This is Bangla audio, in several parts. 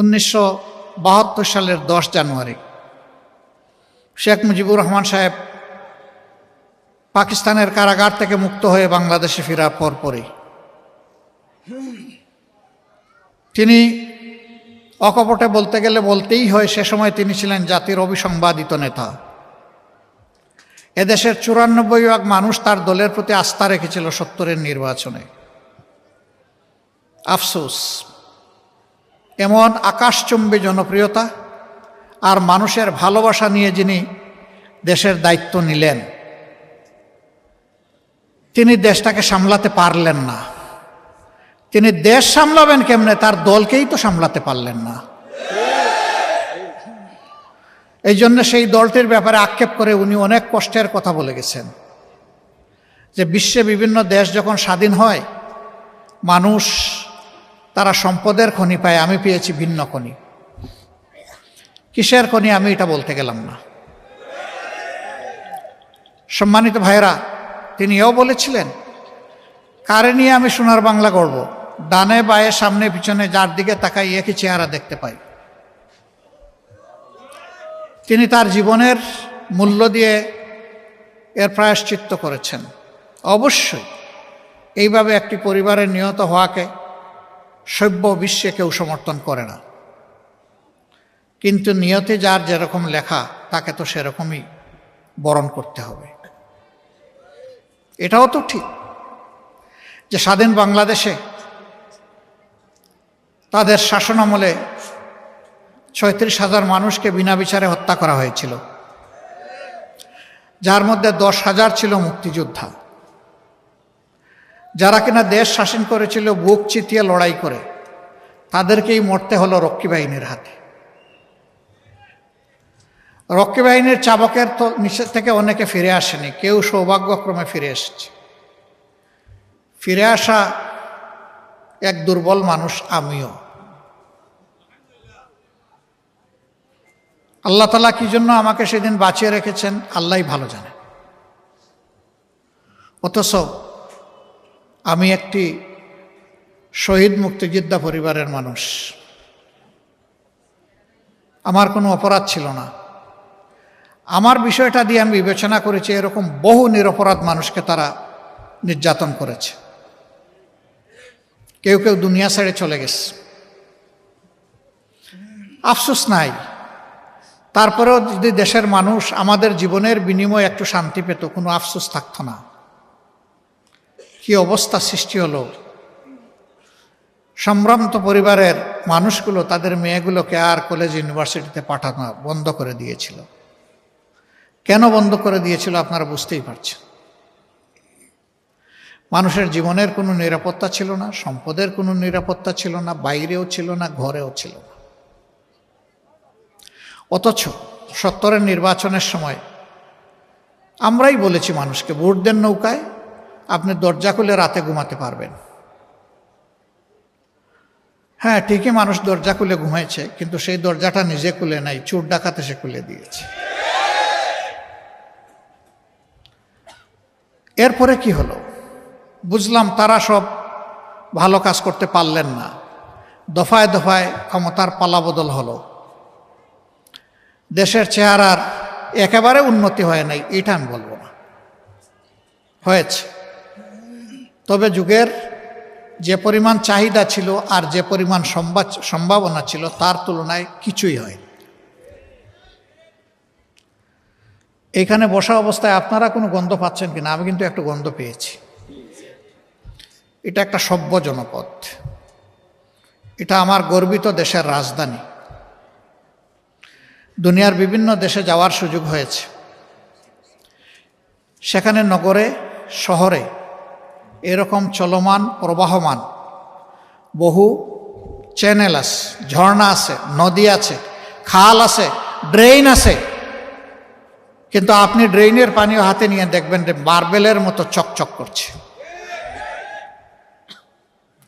উনিশশো বাহাত্তর সালের দশ জানুয়ারি। শেখ মুজিবুর রহমান সাহেব পাকিস্তানের কারাগার থেকে মুক্ত হয়ে বাংলাদেশে ফেরার পরপরই তিনি অকপটে বলতে গেলে বলতেই হয়, সে সময় তিনি ছিলেন জাতির অবিসংবাদিত নেতা। এদেশের চুরানব্বই ভাগ মানুষ তার দলের প্রতি আস্থা রেখেছিল সত্তরের নির্বাচনে। আফসোস। এমন আকাশচুম্বী জনপ্রিয়তা আর মানুষের ভালোবাসা নিয়ে যিনি দেশের দায়িত্ব নিলেন, তিনি দেশটাকে সামলাতে পারলেন না। তিনি দেশ সামলাবেন কেমনে? তার দলকেই তো সামলাতে পারলেন না। এই জন্য সেই দলটির ব্যাপারে আক্ষেপ করে উনি অনেক কষ্টের কথা বলে গেছেন। যে বিশ্বে বিভিন্ন দেশ যখন স্বাধীন হয়, মানুষ তারা সম্পদের খনি পায়, আমি পেয়েছি ভিন্ন খনি। কিসের খনি আমি এটা বলতে গেলাম না। সম্মানিত ভাইরা তিনি এও বলেছিলেন, কারে নিয়ে আমি সোনার বাংলা গড়ব? ডানে, বায়ে, সামনে, পিছনে, যার দিকে তাকাই একই চেহারা দেখতে পাই। তিনি তার জীবনের মূল্য দিয়ে এর প্রায়শ্চিত্ত করেছেন। অবশ্যই, এইভাবে একটি পরিবারের নিহত হওয়াকে সভ্য বিশ্বে কেউ সমর্থন করে না। কিন্তু নিয়তে যার যেরকম লেখা, তাকে তো সেরকমই বরণ করতে হবে। এটাও তো ঠিক যে স্বাধীন বাংলাদেশে তাদের শাসনামলে ছয়ত্রিশ হাজার মানুষকে বিনা বিচারে হত্যা করা হয়েছিল। যার মধ্যে দশ হাজার ছিল মুক্তিযোদ্ধা। যারা কিনা দেশ শাসন করেছিল, বুক চিতিয়ে লড়াই করে তাদেরকেই মরতে হলো রক্ষী বাহিনীর হাতে। রক্ষী বাহিনীর চাবকের তো নিচের থেকে অনেকে ফিরে আসেনি, কেউ সৌভাগ্যক্রমে ফিরে এসেছে। ফিরে আসা এক দুর্বল মানুষ আমিও। আল্লাহ তালা কি জন্য আমাকে সেদিন বাঁচিয়ে রেখেছেন? আল্লাহ ভালো জানে। অথচ আমি একটি শহীদ মুক্তিযোদ্ধা পরিবারের মানুষ। আমার কোনো অপরাধ ছিল না। আমার বিষয়টা দিয়ে আমি বিবেচনা করেছি, এরকম বহু নিরপরাধ মানুষকে তারা নির্যাতন করেছে। কেউ কেউ দুনিয়া ছেড়ে চলে গেছে। আফসোস নাই। তারপরেও যদি দেশের মানুষ আমাদের জীবনের বিনিময়ে একটু শান্তি পেত, কোনো আফসোস থাকতো না। কি অবস্থা সৃষ্টি হলো? সম্ভ্রান্ত পরিবারের মানুষগুলো, তাদের মেয়েগুলোকে আর কলেজ ইউনিভার্সিটিতে পাঠানো বন্ধ করে দিয়েছিল। কেন বন্ধ করে দিয়েছিল আপনারা বুঝতেই পারছেন? মানুষের জীবনের কোনো নিরাপত্তা ছিল না, সম্পদের কোনো নিরাপত্তা ছিল না, বাইরেও ছিল না, ঘরেও ছিল না। অথচ সত্তরের নির্বাচনের সময় আমরাই বলেছি মানুষকে, ভোট দেন নৌকায় আপনি দরজা খুলে রাতে ঘুমাতে পারবেন। হ্যাঁ ঠিকই মানুষ দরজা খুলে ঘুমাইছে, কিন্তু সেই দরজাটা নিজে খুলে নাই, চোর ডাকাতে সে খুলে দিয়েছে। এরপরে কি হলো? বুঝলাম তারা সব ভালো কাজ করতে পারলেন না। দফায় দফায় ক্ষমতার পালাবদল হলো। দেশের চেহারার একেবারে উন্নতি হয় নাই, এটা আমি বলব না। হয়েছে। তবে যুগের যে পরিমাণ চাহিদা ছিল আর যে পরিমাণ সম্ভাবনা ছিল, তার তুলনায় কিছুই হয় এখানে বসা অবস্থায় আপনারা কোনো গন্ধ পাচ্ছেন কিনা? আমি কিন্তু একটা গন্ধ পেয়েছি। এটা একটা সভ্য জনপদ। এটা আমার গর্বিত দেশের রাজধানী। দুনিয়ার বিভিন্ন দেশে যাওয়ার সুযোগ হয়েছে। সেখানে নগরে, শহরে এরকম চলমান, প্রবাহমান, বহু চ্যানেল আছে, ঝর্ণা আছে, নদী আছে, খাল আছে ড্রেন আছে। কিন্তু আপনি ড্রেইনের পানিও হাতে নিয়ে দেখবেন যে মার্বেলের মতো চকচক করছে।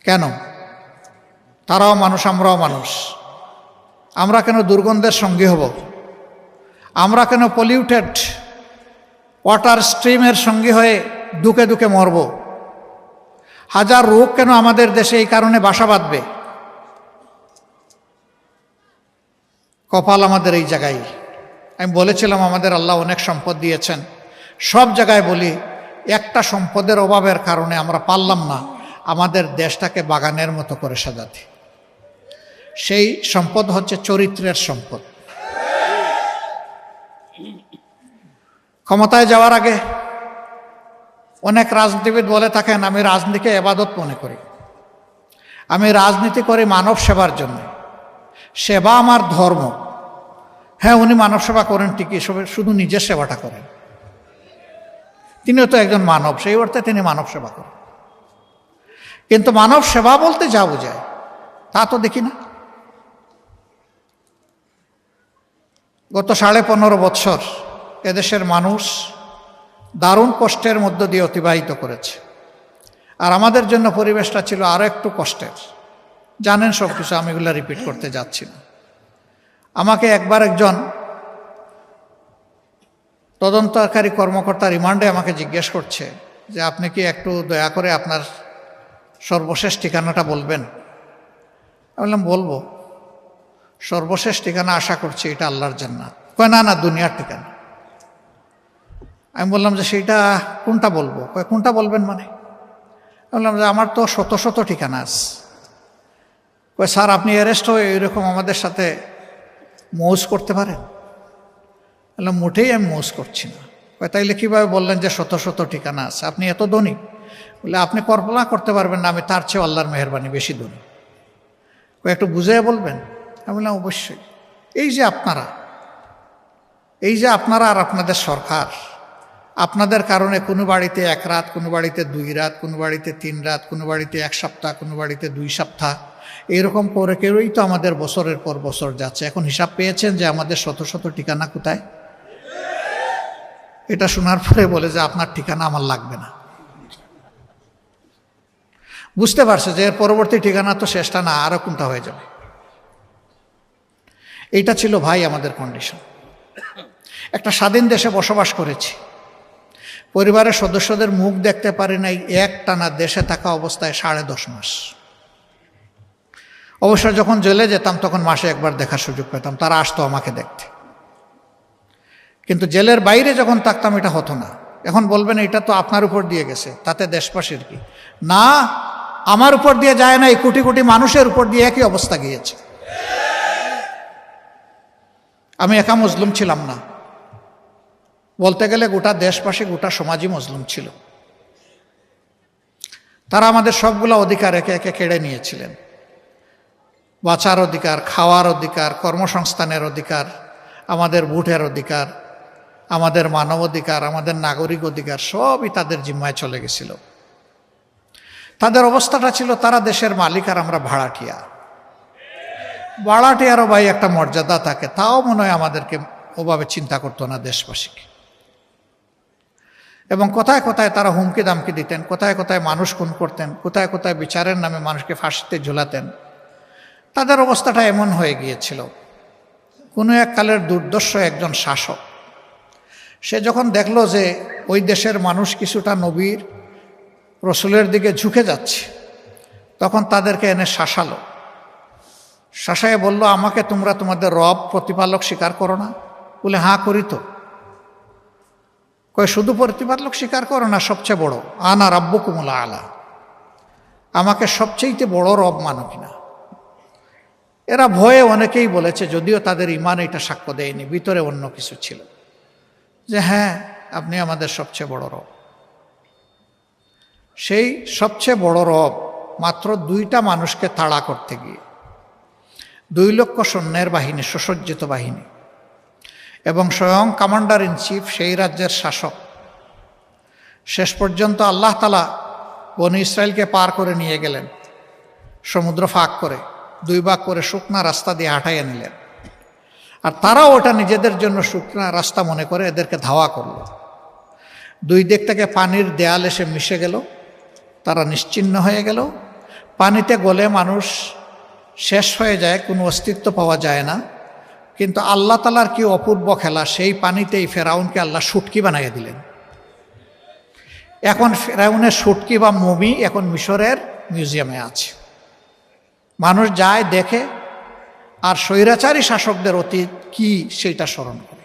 কেন? তারাও মানুষ, আমরাও মানুষ। আমরা কেন দুর্গন্ধের সঙ্গী হব? আমরা কেন পলিউটেড ওয়াটার স্ট্রিমের সঙ্গী হয়ে দুকে দুকে মরব? হাজার রোগ কেন আমাদের দেশে এই কারণে বাসা বাঁধবে? কপাল আমাদের এই জায়গায়। আমি বলেছিলাম, আমাদের আল্লাহ অনেক সম্পদ দিয়েছেন। সব জায়গায় বলি, একটা সম্পদের অভাবের কারণে আমরা পারলাম না। আমাদের দেশটাকে বাগানের মতো করে সাজাতে। সেই সম্পদ হচ্ছে চরিত্রের সম্পদ। ক্ষমতায় যাওয়ার আগে অনেক রাজনীতিবিদ বলে থাকেন, আমি রাজনীতিকে এবাদত মনে করি। আমি রাজনীতি করি মানব সেবার জন্য। সেবা আমার ধর্ম। হ্যাঁ উনি মানব সেবা করেন ঠিকই, শুধু নিজের সেবাটা করেন। তিনিও তো একজন মানব, সেই অর্থে তিনি মানব সেবা করেন। কিন্তু মানব সেবা বলতে যা বোঝায়, তা তো দেখি না। গত সাড়ে পনেরো বৎসর এদেশের মানুষ দারুণ কষ্টের মধ্য দিয়ে অতিবাহিত করেছে। আর আমাদের জন্য পরিবেশটা ছিল আরও একটু কষ্টের। জানেন সব কিছু, আমি এগুলো রিপিট করতে যাচ্ছি না। আমাকে একবার একজন তদন্তকারী কর্মকর্তা রিমান্ডে আমাকে জিজ্ঞেস করছে যে, আপনি কি একটু দয়া করে আপনার সর্বশেষ ঠিকানাটা বলবেন? বললাম, বলব। সর্বশেষ ঠিকানা আশা করছি এটা আল্লাহর জান্নাত। কয়, না না, দুনিয়ার ঠিকানা। আমি বললাম যে সেইটা কোনটা বলব? কোনটা বলবেন মানে? বললাম যে, আমার তো শত শত ঠিকানা আছে। কয়, স্যার, আপনি অ্যারেস্ট হয়ে এরকম আমাদের সাথে মৌজ করতে পারেন? বললাম, মোটেই আমি মৌজ করছি না। কয়, তাইলে কীভাবে বললেন যে শত শত ঠিকানা আছে? আপনি এত ধনী? বলে আপনি কল্পনা করতে পারবেন না, আমি তার চেয়ে আল্লাহর মেহরবানি বেশি ধনী। কয়, একটু বুঝে বলবেন? আমি বললাম, অবশ্যই। এই যে আপনারা, এই যে আপনারা আর আপনাদের সরকার আপনাদের কারণে কোনো বাড়িতে এক রাত, কোনো বাড়িতে দুই রাত, কোনো বাড়িতে তিন রাত, কোনো বাড়িতে এক সপ্তাহ, কোনো বাড়িতে দুই সপ্তাহ। এরকম করে কেউই তো আমাদের বছরের পর বছর যাচ্ছে। এখন হিসাব পেয়েছেন যে আমাদের শত শত ঠিকানা কোথায়? এটা শোনার পরে বলে যে আপনার ঠিকানা আমার লাগবে না। বুঝতে পারছে যে এর পরবর্তী ঠিকানা তো শেষটা না আরও কোনটা হয়ে যাবে? এইটা ছিল ভাই আমাদের কন্ডিশন একটা স্বাধীন দেশে বসবাস করেছি। পরিবারের সদস্যদের মুখ দেখতে পারি নাই, এক টানা দেশে থাকা অবস্থায় সাড়ে দশ মাস। অবশ্য যখন জেলে যেতাম, তখন মাসে একবার দেখার সুযোগ পেতাম, তারা আসতো আমাকে দেখতে। কিন্তু জেলের বাইরে যখন থাকতাম, এটা হতো না। এখন বলবেন, এটা তো আপনার উপর দিয়ে গেছে, তাতে দেশবাসীর কি? না, আমার উপর দিয়ে যায় না এই কোটি কোটি মানুষের উপর দিয়ে একই অবস্থা গিয়েছে। আমি একা মজলুম ছিলাম না। বলতে গেলে গোটা দেশবাসী, গোটা সমাজই মজলুম ছিল। তারা আমাদের সবগুলো অধিকার একে একে কেড়ে নিয়েছিলেন। বাঁচার অধিকার, খাওয়ার অধিকার, কর্মসংস্থানের অধিকার, আমাদের ভোটের অধিকার, আমাদের মানব অধিকার, আমাদের নাগরিক অধিকার সবই তাদের জিম্মায় চলে গেছিল। তাদের অবস্থাটা ছিল, তারা দেশের মালিক আর আমরা ভাড়াটিয়া। ভাড়াটিয়ারও ভাই একটা মর্যাদা থাকে, তাও মনে হয় আমাদেরকে ওভাবে চিন্তা করতো না দেশবাসীকে। এবং কোথায় কোথায় তারা হুমকি দামকি দিতেন, কোথায় কোথায় মানুষ খুন করতেন, কোথায় কোথায় বিচারের নামে মানুষকে ফাঁসিতে ঝুলাতেন। তাদের অবস্থাটা এমন হয়ে গিয়েছিল। কোনো এক কালের দুর্দর্শ একজন শাসক, সে যখন দেখল যে ওই দেশের মানুষ কিছুটা নবীর রসুলের দিকে ঝুঁকে যাচ্ছে, তখন তাদেরকে এনে শাসালো। শাসায় বলল, আমাকে তোমরা তোমাদের রব প্রতিপালক স্বীকার করো না। বলে হাঁ করি তো। কয়, শুধু প্রতিপালক স্বীকার করো না, সবচেয়ে বড়? আনা রাব্য কুমলা আলা। আমাকে সবচেয়েতে বড় রব মানো কিনা? এরা ভয়ে অনেকেই বলেছে, যদিও তাদের ইমান এটা সাক্ষ্য দেয়নি, ভিতরে অন্য কিছু ছিল। যে হ্যাঁ আপনি আমাদের সবচেয়ে বড় রব। সেই সবচেয়ে বড় রব মাত্র দুইটা মানুষকে তাড়া করতে গিয়ে, দুই লক্ষ সৈন্যের বাহিনী, সুসজ্জিত বাহিনী এবং স্বয়ং কমান্ডার ইন চিফ সেই রাজ্যের শাসক। শেষ পর্যন্ত আল্লাহ তালা বনি ইসরায়েলকে পার করে নিয়ে গেলেন, সমুদ্র ফাঁক করে, দুই ভাগ করে শুকনা রাস্তা দিয়ে হাঁটাইয়া নিলেন। আর তারাও ওটা নিজেদের জন্য শুকনা রাস্তা মনে করে এদেরকে ধাওয়া করল। দুই দিক থেকে পানির দেয়াল এসে মিশে গেল, তারা নিশ্চিন্ন হয়ে গেল। পানিতে গলে মানুষ শেষ হয়ে যায়, কোনো অস্তিত্ব পাওয়া যায় না। কিন্তু আল্লাহ তালার কি অপূর্ব খেলা, সেই পানিতেই ফেরাউনকে আল্লাহ সুটকি বানাইয়া দিলেন। এখন ফেরাউনের সুটকি বা মমি এখন মিশরের মিউজিয়ামে আছে। মানুষ যায়, দেখে, আর স্বৈরাচারী শাসকদের অতীত কি সেইটা স্মরণ করে।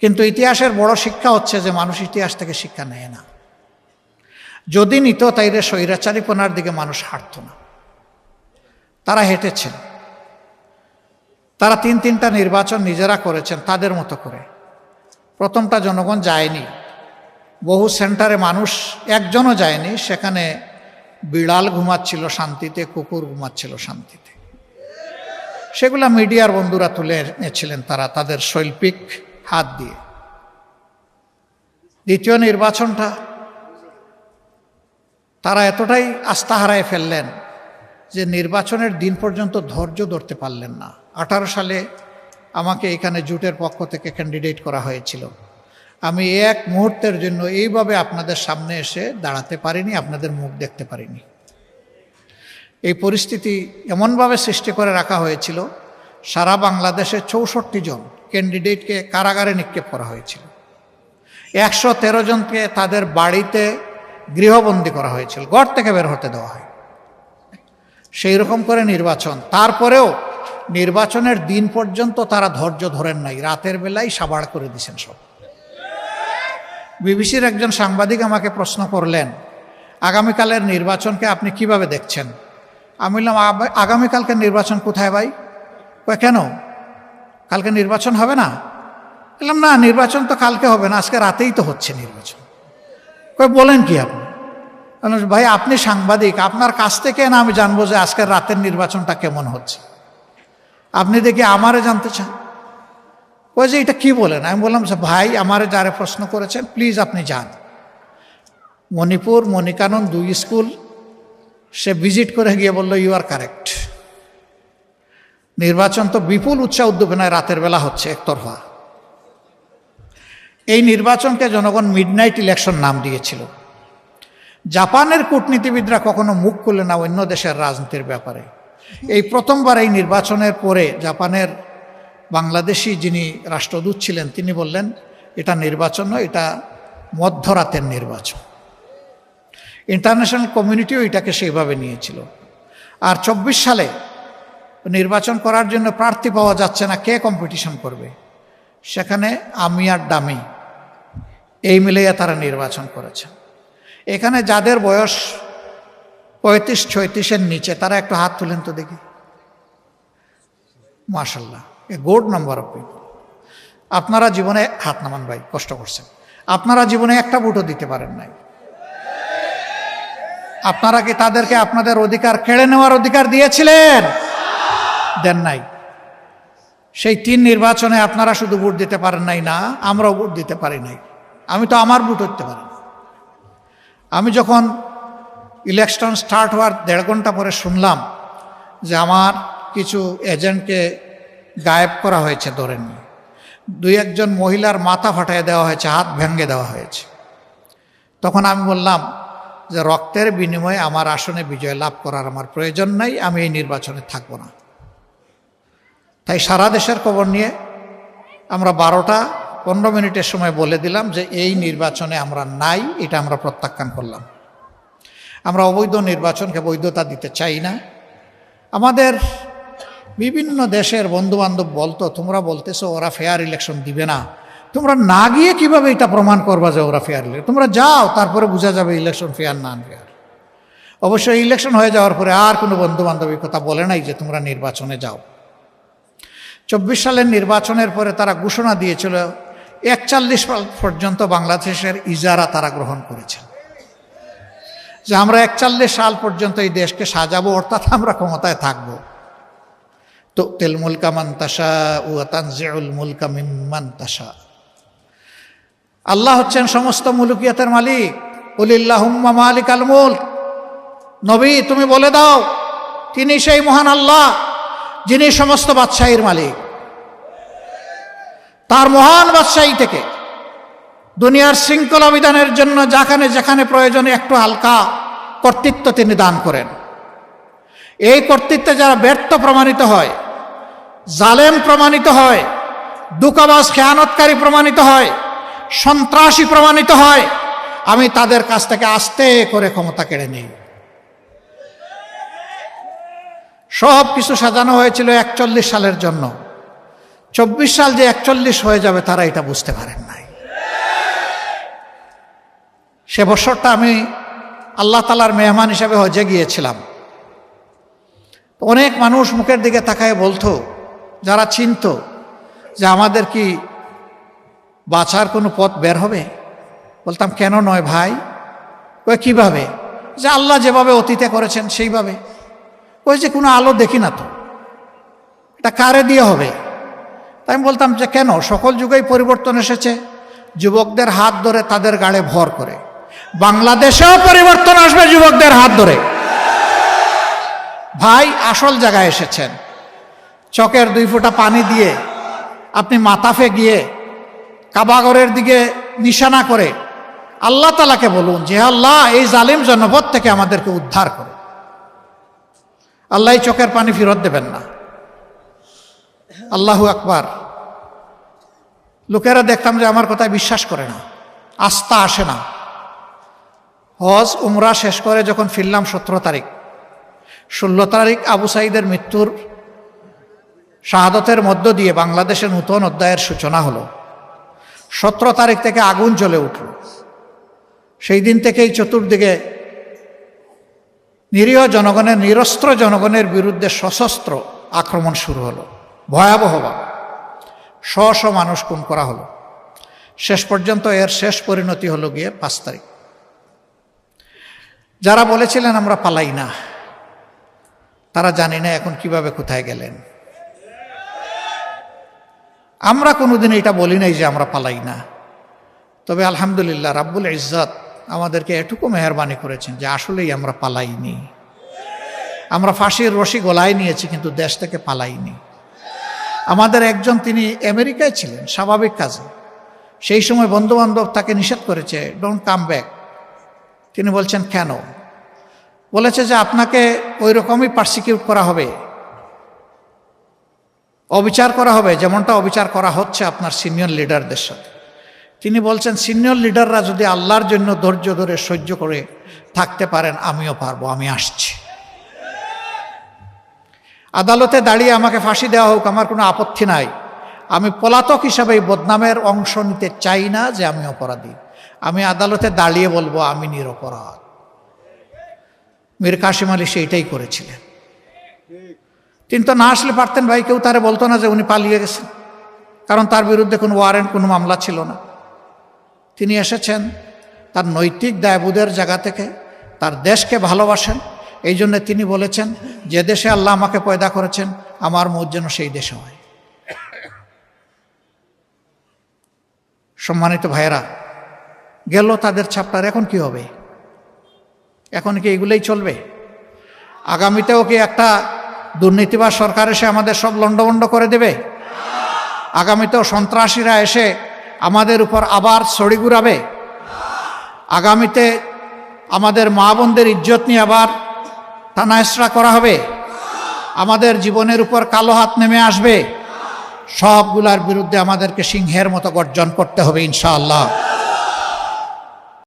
কিন্তু ইতিহাসের বড় শিক্ষা হচ্ছে যে মানুষ ইতিহাস থেকে শিক্ষা নেয় না। যদি নিত তাইলে স্বৈরাচারীপনার দিকে মানুষ হাঁটত না। তারা হেঁটেছেন। তারা তিন তিনটা নির্বাচন নিজেরা করেছেন তাদের মতো করে। প্রথমটা জনগণ যায়নি। বহু সেন্টারে মানুষ, একজনও যায়নি। সেখানে বিড়াল ঘুমাচ্ছিল শান্তিতে, কুকুর ঘুমাচ্ছিল শান্তিতে। সেগুলা মিডিয়ার বন্ধুরা তুলে এনেছিলেন তারা তাদের শৈল্পিক হাত দিয়ে। দ্বিতীয় নির্বাচনটা, তারা এতটাই আস্থা হারায় ফেললেন যে নির্বাচনের দিন পর্যন্ত ধৈর্য ধরতে পারলেন না। আঠারো সালে আমাকে এখানে জুটের পক্ষ থেকে ক্যান্ডিডেট করা হয়েছিল। আমি এক মুহূর্তের জন্য এইভাবে আপনাদের সামনে এসে দাঁড়াতে পারিনি, আপনাদের মুখ দেখতে পারিনি। এই পরিস্থিতি এমনভাবে সৃষ্টি করে রাখা হয়েছিল, সারা বাংলাদেশে চৌষট্টি জন ক্যান্ডিডেটকে কারাগারে নিক্ষেপ করা হয়েছিল। একশো তেরো জনকে তাদের বাড়িতে গৃহবন্দী করা হয়েছিল গড় থেকে বের হতে দেওয়া হয়। সেই রকম করে নির্বাচন। তারপরেও নির্বাচনের দিন পর্যন্ত তারা ধৈর্য ধরেন নাই। রাতের বেলায় সাবাড় করে দিছেন সব। বিবিসির একজন সাংবাদিক আমাকে প্রশ্ন করলেন, আগামীকালের নির্বাচনকে আপনি কীভাবে দেখছেন? আমি বললাম আগামীকালকে নির্বাচন কোথায় ভাই? কয় কেন? কালকে নির্বাচন হবে না? বললাম, না, নির্বাচন তো কালকে হবে না, আজকে রাতেই তো হচ্ছে নির্বাচন। কয় বলেন কি আপনি? ভাই, আপনি সাংবাদিক, আপনার কাছ থেকে না আমি জানব যে আজকের রাতের নির্বাচনটা কেমন হচ্ছে? আপনি দেখি আমারে জানতে চান। ওই যে এটা কি বলেন? আমি বললাম যে ভাই, আমারে যারা প্রশ্ন করেছেন প্লিজ আপনি যান। মণিপুর, মণিকানন দুই স্কুল, সে ভিজিট করে গিয়ে বলল ইউ আর কারেক্ট নির্বাচন তো বিপুল উৎসাহ উদ্দীপনায় রাতের বেলা হচ্ছে একতরফা। এই নির্বাচনকে জনগণ মিডনাইট ইলেকশন নাম দিয়েছিল। জাপানের কূটনীতিবিদরা কখনো মুখ খুলে না অন্য দেশের রাজনীতির ব্যাপারে। এই প্রথমবার এই নির্বাচনের পরে জাপানের বাংলাদেশি যিনি রাষ্ট্রদূত ছিলেন, তিনি বললেন, এটা নির্বাচন নয়, এটা মধ্যরাতের নির্বাচন। ইন্টারন্যাশনাল কমিউনিটিও এটাকে সেইভাবে নিয়েছিল। আর চব্বিশ সালে নির্বাচন করার জন্য প্রার্থী পাওয়া যাচ্ছে না, কে কম্পিটিশন করবে? সেখানে আমি আর ডামি এই মিলিয়ে তারা নির্বাচন করেছে। এখানে যাদের বয়স পঁয়ত্রিশ, ছয়ত্রিশের নিচে, তারা একটু হাত তুলেন তো দেখি। মার্শাল্লাহ a good number of people আপনারা জীবনে, হাত নামান ভাই, কষ্ট করছেন। আপনারা জীবনে একটা ভোটও দিতে পারেন নাই। আপনারা কি তাদেরকে আপনাদের অধিকার কেড়ে নেওয়ার অধিকার দিয়েছিলেন? দেন নাই। সেই তিন নির্বাচনে আপনারা শুধু ভোট দিতে পারেন নাই না, আমরাও ভোট দিতে পারি নাই। আমি তো আমার ভোট হতে পারি আমি যখন ইলেকশন স্টার্ট হওয়ার দেড় ঘণ্টা পরে শুনলাম যে আমার কিছু এজেন্টকে গায়েব করা হয়েছে ধরেন। নিয়ে দুই একজন মহিলার মাথা ফাটাই দেওয়া হয়েছে, হাত ভেঙে দেওয়া হয়েছে। তখন আমি বললাম যে রক্তের বিনিময়ে আমার আসনে বিজয় লাভ করার আমার প্রয়োজন নাই, আমি এই নির্বাচনে থাকব না। তাই সারা দেশের খবর নিয়ে আমরা বারোটা পনেরো মিনিটের সময় বলে দিলাম যে এই নির্বাচনে আমরা নাই, এটা আমরা প্রত্যাখ্যান করলাম। আমরা অবৈধ নির্বাচনকে বৈধতা দিতে চাই না। আমাদের বিভিন্ন দেশের বন্ধুবান্ধব বলতো, তোমরা বলতেছো ওরা ফেয়ার ইলেকশন দিবে না। তোমরা না গিয়ে কীভাবে এটা প্রমাণ করবা যে ওরা ফেয়ার ইলেকশন তোমরা যাও, তারপরে বোঝা যাবে ইলেকশন ফেয়ার না ফেয়ার অবশ্যই ইলেকশন হয়ে যাওয়ার পরে আর কোনো বন্ধু বান্ধবী কথা বলে নাই যে তোমরা নির্বাচনে যাও। চব্বিশ সালের নির্বাচনের পরে তারা ঘোষণা দিয়েছিল, একচল্লিশ পর্যন্ত বাংলাদেশের ইজারা তারা গ্রহণ করেছে যে আমরা একচল্লিশ সাল পর্যন্ত এই দেশকে সাজাবো, অর্থাৎ আমরা ক্ষমতায় থাকব। তো তেল মুলকা মান্তাসা ও তানজিউল মুলকা মিম্মান তাসা আল্লাহ হচ্ছেন সমস্ত মুলুকিয়াতের মালিক। উলিল্লাহুম্মা মালিক আল মুলক। নবী, তুমি বলে দাও, তিনি সেই মহান আল্লাহ, যিনি সমস্ত বাদশাহীর মালিক। তার মহান বাদশাহী থেকে দুনিয়ার শৃঙ্খলা বিধানের জন্য যেখানে যেখানে প্রয়োজনে একটু হালকা কর্তৃত্ব তিনি দান করেন। এই কর্তৃত্বে যারা ব্যর্থ প্রমাণিত হয়, জালেম প্রমাণিত হয় দুকাবাস খেয়ানতকারী প্রমাণিত হয়, সন্ত্রাসী প্রমাণিত হয়, আমি তাদের কাছ থেকে আস্তে করে ক্ষমতা কেড়ে নিই। সব কিছু সাজানো হয়েছিল একচল্লিশ সালের জন্য। চব্বিশ সাল যে একচল্লিশ হয়ে যাবে তারা এটা বুঝতে পারেন নাই। সে বছরটা আমি আল্লাহ তালার মেহমান হিসাবে হজে গিয়েছিলাম। অনেক মানুষ মুখের দিকে তাকায় বলতো, যারা চিনত যে আমাদের কি বাঁচার কোনো পথ বের হবে? বলতাম, কেন নয় ভাই? ওই কীভাবে? যে আল্লাহ যেভাবে অতীতে করেছেন সেইভাবে। ওই যে কোনো আলো দেখি না তো। এটা কারে দিয়ে হবে? তাই আমি বলতাম যে কেন? সকল যুগেই পরিবর্তন এসেছে। যুবকদের হাত ধরে তাদের গাড়ে ভর করে। বাংলাদেশেও পরিবর্তন আসবে যুবকদের হাত ধরে। ভাই, আসল জায়গায় এসেছেন। চকের দুই ফোঁটা পানি দিয়ে আপনি মাতাফে গিয়ে কাবাগরের দিকে নিশানা করে আল্লাহ তালাকে বলুন, যে আল্লাহ এই জালিম জনপদ থেকে আমাদেরকে উদ্ধার করে। আল্লাহ এই চোখের পানি ফেরত দেবেন না। আল্লাহু আকবার। লোকেরা দেখতাম যে আমার কথায় বিশ্বাস করে না। আস্থা আসে না। হজ উমরা শেষ করে যখন ফিরলাম সতেরো তারিখ। ষোলো তারিখ আবু সাইদের মৃত্যুর শাহাদতের মধ্য দিয়ে বাংলাদেশের নূতন অধ্যায়ের সূচনা হলো। সতেরো তারিখ থেকে আগুন জ্বলে উঠল। সেই দিন থেকেই চতুর্দিকে নিরীহ জনগণের, নিরস্ত্র জনগণের বিরুদ্ধে সশস্ত্র আক্রমণ শুরু হলো। ভয়াবহভাবে শ শ মানুষ খুন করা হলো। শেষ পর্যন্ত এর শেষ পরিণতি হলো গিয়ে পাঁচ তারিখ। যারা বলেছিলেন আমরা পালাই না, তারা জানি না এখন কীভাবে কোথায় গেলেন। আমরা কোনোদিন এটা বলি নাই যে আমরা পালাই না। তবে আলহামদুলিল্লাহ রাব্বুল ইজ্জত আমাদেরকে এটুকু মেহরবানি করেছেন যে আসলেই আমরা পালাইনি। আমরা ফাঁসির রশি গলায় নিয়েছি, কিন্তু দেশ থেকে পালাইনি। আমাদের একজন তিনি আমেরিকায় ছিলেন, স্বাভাবিক কাজে। সেই সময় বন্ধুবান্ধব তাকে নিষেধ করেছে ডোন্ট কাম ব্যাক তিনি বলছেন, কেন? বলেছে যে আপনাকে ওই রকমই পার্সিকিউট করা হবে। অবিচার করা হবে, যেমনটা অবিচার করা হচ্ছে আপনার সিনিয়র লিডারদের সাথে। তিনি বলছেন সিনিয়র লিডাররা যদি আল্লাহর জন্য ধৈর্য ধরে, সহ্য করে থাকতে পারেন, আমিও পারব, আমি আসছি। আদালতে দাঁড়িয়ে আমাকে ফাঁসি দেওয়া হোক, আমার কোনো আপত্তি নাই। আমি পলাতক হিসাবে বদনামের অংশ নিতে চাই না যে আমি অপরাধী। আমি আদালতে দাঁড়িয়ে বলব, আমি নিরপরাধ। মীর কাশিম আলী সেইটাই করেছিলেন। তিনি তো না আসলে পারতেন, ভাই, কেউ তারে বলতো না যে উনি পালিয়ে গেছেন। কারণ তার বিরুদ্ধে কোনো ওয়ারেন্ট কোনো মামলা ছিল না। তিনি এসেছেন, তার নৈতিক দায়বোধের জায়গা থেকে, তার দেশকে ভালোবাসেন। এই জন্য তিনি বলেছেন, যে দেশে আল্লাহ আমাকে পয়দা করেছেন, আমার মত যেন সেই দেশে হয়। সম্মানিত ভাইয়েরা গেল তাদের ছাপটার, এখন কি হবে? এখন কি এগুলোই চলবে? আগামীতেও কি একটা দুর্নীতিবাজ সরকার এসে আমাদের সব লণ্ডভণ্ড করে দেবে? আগামীতেও সন্ত্রাসীরা এসে আমাদের উপর আবার ছড়ি ঘুরাবে? আগামীতে আমাদের মা বোনদের ইজ্জত নিয়ে আবার টানাহেসরা করা হবে? আমাদের জীবনের উপর কালো হাত নেমে আসবে? সবগুলার বিরুদ্ধে আমাদেরকে সিংহের মতো গর্জন করতে হবে ইনশাআল্লাহ।